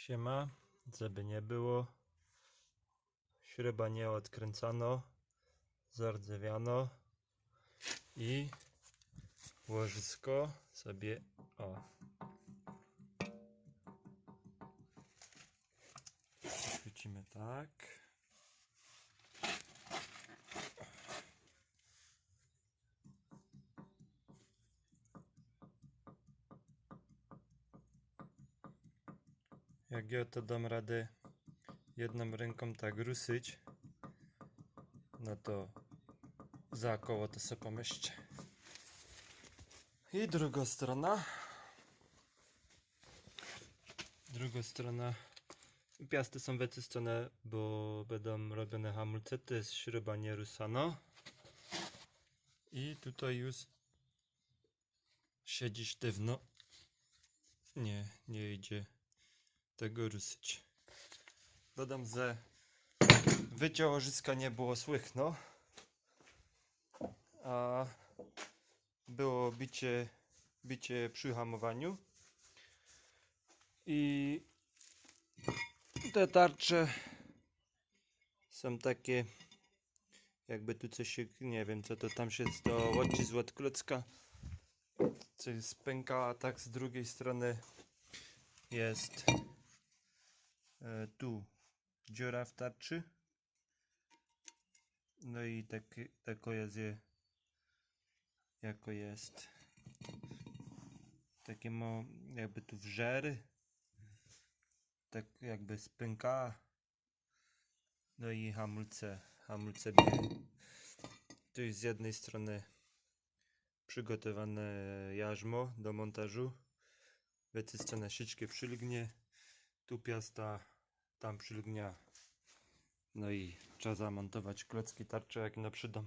Siema, żeby nie było. Śruba nie odkręcano, zardzewiano i łożysko sobie o. Chwycimy tak. Jak ja to dam radę jedną ręką tak ruszyć, no to za koło to sobie pomyślcie. I druga strona. Druga strona. Piasty są wyczyszczone, bo będą robione hamulce. To jest śruba nie rusano. I tutaj już siedzi sztywno. Nie, nie idzie tego ruszyć. Dodam, że łożyska nie było słychno, a było bicie, bicie przy hamowaniu i te tarcze są takie jakby tu coś się, nie wiem co to tam się to odcisk od klocka coś spęka, a tak z drugiej strony jest tu dziura w tarczy. No i tak, tako jest je jako jest. Takie ma jakby tu wżery tak jakby spęka. No i hamulce hamulce bije. tu jest z jednej strony przygotowane jarzmo do montażu wyczyszczone sieczkie przylgnie tu piasta tam przylgnia no i trzeba zamontować klocki tarcze jak na przydam